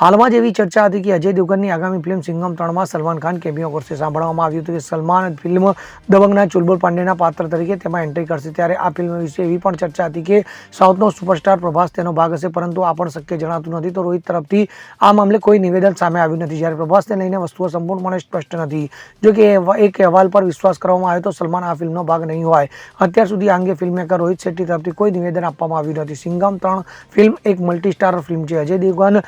હાલમાં જ એવી ચર્ચા હતી કે અજય દેવગનની આગામી ફિલ્મ સિંઘમ ત્રણમાં સલમાન ખાન કેમિયો કરશે. સાંભળવામાં આવ્યું હતું કે સલમાન ફિલ્મ દબંગના ચુલબુલ પાંડેના પાત્ર તરીકે તેમાં એન્ટ્રી કરશે. ત્યારે આ ફિલ્મ વિશે એવી પણ ચર્ચા હતી કે સાઉથનો સુપરસ્ટાર પ્રભાસ તેનો ભાગ હશે, પરંતુ આ પણ શક્ય જણાતું નથી. તો રોહિત તરફથી આ મામલે કોઈ નિવેદન સામે આવ્યું નથી. જ્યારે પ્રભાસને લઈને વસ્તુઓ સંપૂર્ણપણે સ્પષ્ટ નથી. જો કે એક અહેવાલ પર વિશ્વાસ કરવામાં આવ્યો તો સલમાન આ ફિલ્મનો ભાગ નહીં હોય. અત્યાર સુધી આ અંગે ફિલ્મમેકર રોહિત શેટ્ટી તરફથી કોઈ નિવેદન આપવામાં આવ્યું નથી. સિંઘમ ત્રણ ફિલ્મ એક મલ્ટી સ્ટાર ફિલ્મ છે. અજય દેવગન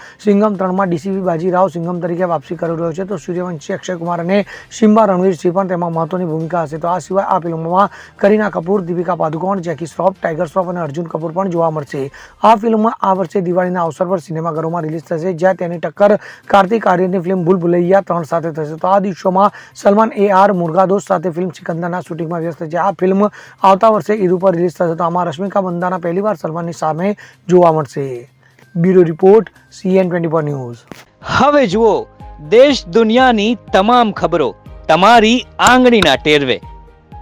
સિંઘમ ત્રણમાં ડીસીપી બાજીરાવ સિંઘમ તરીકે વાપસી કરી રહ્યો છે, તો સૂર્યવંશી અક્ષય કુમાર અને સિમ્બા રણવીર સિંહ પણ તેમાં મહત્વની ભૂમિકા હશે. તો આ સિવાય આ ફિલ્મમાં કરીના કપૂર, દીપિકા પાદુકોણ, જેકી શ્રોફ, ટાઈગર શ્રોફ અને અર્જુન કપૂર પણ જોવા મળશે. આ ફિલ્મમાં આ વર્ષે દિવાળીના અવસર પર સિનેમાઘરોમાં રિલીઝ થશે, જ્યાં તેની ટક્કર કાર્તિક આર્યનની ફિલ્મ ભૂલ ભુલૈયા ત્રણ સાથે થશે. તો આ દિવસોમાં સલમાન એ આર મુર્ગાદોસ સાથે ફિલ્મ સિકંદરના શૂટિંગમાં વ્યસ્ત છે. આ ફિલ્મ આવતા વર્ષે ઈદ ઉપર રિલીઝ થશે, તો આમાં રશ્મિકા બંદાના પહેલીવાર સલમાનની સામે જોવા મળશે. Bureau report CN twenty four news. હવે જુઓ, દેશ દુનિયાની તમામ ખબરો તમારી આંગળીના ટેરવે.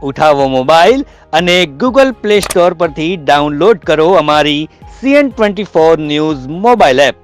ઉઠાવો મોબાઈલ અને ગૂગલ પ્લે સ્ટોર પરથી ડાઉનલોડ કરો અમારી CN twenty four news mobile app.